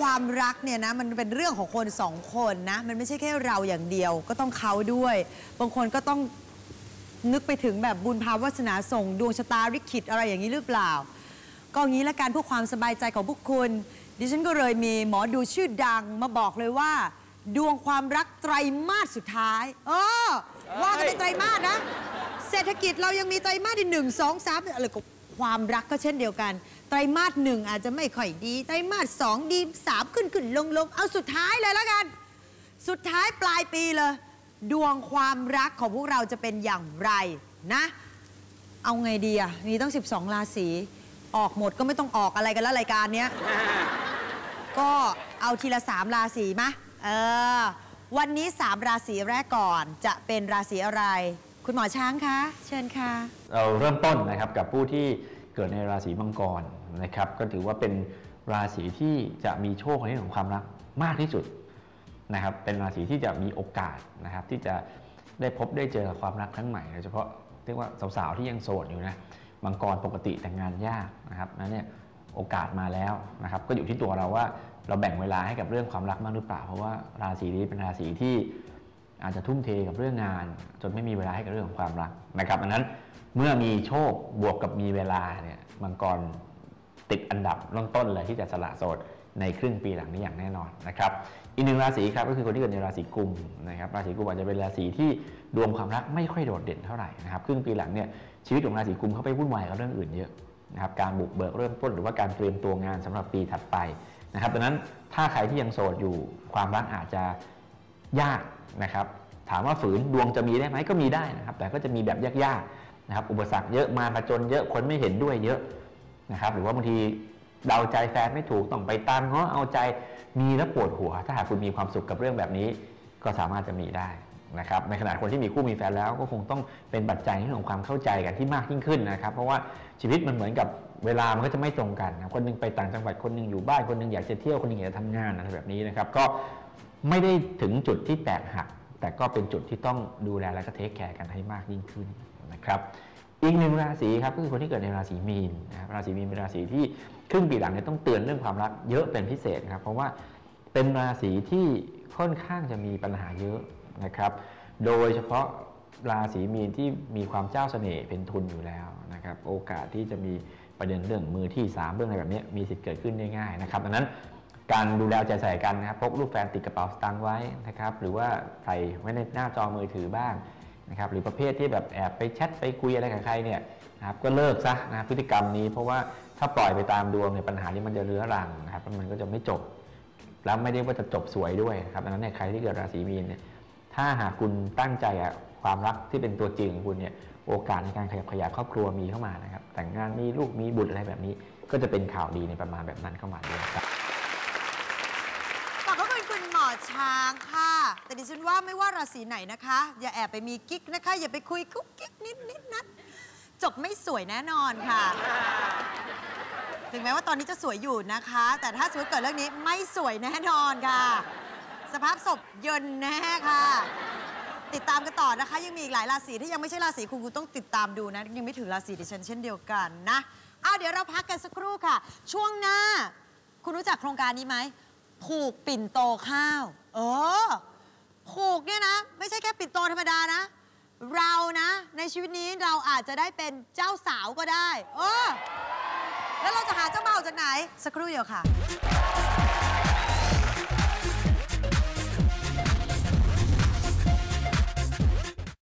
ความรักเนี่ยนะมันเป็นเรื่องของคนสองคนนะ มันไม่ใช่แค่เราอย่างเดียวก็ต้องเขาด้วย บางคนก็ต้องนึกไปถึงแบบบุญภาวาสนาส่งดวงชะตาริขิตอะไรอย่างนี้หรือเปล่า ก็งี้ละกันเพื่อความสบายใจของพวกคุณ ดิฉันก็เลยมีหมอดูชื่อดังมาบอกเลยว่า ดวงความรักไตรมาสสุดท้าย เออว่ากันเป็นไตรมาสนะ เศรษฐกิจเรายังมีไตรมาสที่หนึ่งสองสามอะไรก็ ความรักก็เช่นเดียวกัน ไตรมาสหนึ่งอาจจะไม่ค่อยดี ไตรมาสสองดีสามขึ้นขึ้นลงลงเอาสุดท้ายเลยแล้วกัน สุดท้ายปลายปีเลย ดวงความรักของพวกเราจะเป็นอย่างไรนะ เอาไงดีอะมีตั้ง12 ราศีออกหมดก็ไม่ต้องออกอะไรกันแล้วรายการเนี้ยก็เอาทีละสามราศีมะเออวันนี้สามราศีแรกก่อนจะเป็นราศีอะไร คุณหมอช้างคะ เชิญค่ะ เราเริ่มต้นนะครับกับผู้ที่เกิดในราศีมังกรนะครับ ก็ถือว่าเป็นราศีที่จะมีโชคในเรื่องของความรักมากที่สุดนะครับ เป็นราศีที่จะมีโอกาสนะครับ ที่จะได้พบได้เจอความรักครั้งใหม่โดยเฉพาะเรียกว่าสาวๆที่ยังโสดอยู่นะมังกรปกติแต่งงานยากนะครับนั้นเนี่ยโอกาสมาแล้วนะครับ ก็อยู่ที่ตัวเราว่าเราแบ่งเวลาให้กับเรื่องความรักมากหรือเปล่า เพราะว่าราศีนี้เป็นราศีที่ อาจจะทุ่มเทกับเรื่องงาน จนไม่มีเวลาให้กับเรื่องของความรักนะครับดังนั้นเมื่อมีโชคบวกกับมีเวลาเนี่ยมังกรติดอันดับต้นๆเลยที่จะสละโสดในครึ่งปีหลังนี้อย่างแน่นอนนะครับอีกหนึ่งราศีครับก็คือคนที่เกิดในราศีกุมนะครับราศีกุมอาจจะเป็นราศีที่ดวงความรักไม่ค่อยโดดเด่นเท่าไหร่นะครับครึ่งปีหลังเนี่ยชีวิตของราศีกุมเขาไปวุ่นวายกับเรื่องอื่นเยอะนะครับการบุกเบิกเริ่มต้นหรือว่าการเตรียมตัวงานสำหรับปีถัดไปนะครับดังนั้นถ้าใครที่ยังโสดอยู่ความรักอาจจะ ยากนะครับ ถามว่าฝืนดวงจะมีได้ไหมก็มีได้นะครับ แต่ก็จะมีแบบยากๆนะครับ อุปสรรคเยอะมาประจนเยอะคนไม่เห็นด้วยเยอะนะครับ หรือว่าบางทีเดาใจแฟนไม่ถูกต้องไปตามง้อเอาใจมีแล้วปวดหัว ถ้าหากคุณมีความสุขกับเรื่องแบบนี้ ก็สามารถจะมีได้นะครับในขณะคนที่มีคู่มีแฟนแล้วก็คงต้องเป็นปัจจัยในเรื่องของความเข้าใจกันที่มากยิ่งขึ้นนะครับ เพราะว่าชีวิตมันเหมือนกับเวลามันก็จะไม่ตรงกันนะคนหนึงไปต่างจังหวัดคนหนึงอยู่บ้านคนหนึงอยากจะเที่ยวคนหนึงอยากจะทำงานอะไรแบบนี้นะครับ ก็ ไม่ได้ถึงจุดที่แตกหัก แต่ก็เป็นจุดที่ต้องดูแลและก็เทคแคร์กันให้มากยิ่งขึ้นนะครับอีกหนึ่งราศีครับก็คือคนที่เกิดในราศีมีนนะครับราศีมีนเป็นราศีที่ครึ่งปีหลังเนี่ยต้องเตือนเรื่องความรักเยอะเป็นพิเศษครับเพราะว่าเป็นราศีที่ค่อนข้างจะมีปัญหาเยอะนะครับโดยเฉพาะราศีมีนที่มีความเจ้าเสน่ห์เป็นทุนอยู่แล้วนะครับโอกาสที่จะมีประเด็นเรื่องมือที่สามเรื่องอะไรแบบนี้มีสิทธิ์เกิดขึ้นได้ง่ายนะครับดังนั้น การดูแลใจใส่กันนะครับพกรูปแฟนติดกระเป๋าสตางค์ไว้นะครับหรือว่าใส่ไว้ในหน้าจอมือถือบ้างนะครับหรือประเภทที่แบบแอบไปแชทไปคุยอะไรกับใครเนี่ยนะครับก็เลิกซะนะพฤติกรรมนี้ เพราะว่าถ้าปล่อยไปตามดวงเนี่ยปัญหานี้มันจะเรื้อรังนะครับมันก็จะไม่จบ แล้วไม่ได้ว่าจะจบสวยด้วยครับดังนั้นเนี่ยใครที่เกิดราศีมีนเนี่ยถ้าหากคุณตั้งใจอะความรักที่เป็นตัวจริงของคุณเนี่ยโอกาสในการขยับขยายครอบครัวมีเข้ามานะครับแต่งงานมีลูกมีบุตรอะไรแบบนี้ ก็จะเป็นข่าวดีในประมาณแบบนั้นเข้ามาด้วยครับ ขอบพระคุณคุณหมอ ช้างค่ะ แต่ดิฉันว่าไม่ว่าราศีไหนนะคะ อย่าแอบไปมีกิ๊กนะคะ อย่าไปคุยกุ๊กกิ๊กนิดนิดนัดจบไม่สวยแน่นอนค่ะ ถึงแม้ว่าตอนนี้จะสวยอยู่นะคะ แต่ถ้าสมมติเกิดเรื่องนี้ไม่สวยแน่นอนค่ะ สภาพศพเยินแน่ค่ะ ติดตามกันต่อนะคะ ยังมีอีกหลายราศีที่ยังไม่ใช่ราศีคุณคุณต้องติดตามดูนะ ยังไม่ถึงราศีดิฉันเช่นเดียวกันนะเอาเดี๋ยวเราพักกันสักครู่ค่ะ ช่วงหน้า คุณรู้จักโครงการนี้ไหมผูกปิ่นโตข้าว เออ ผูกเนี่ยนะ ไม่ใช่แค่ปิดโตธรรมดานะ เรานะ ในชีวิตนี้เราอาจจะได้เป็นเจ้าสาวก็ได้ เออ แล้วเราจะหาเจ้าบ่าวจากไหน สักครู่เดียวค่ะ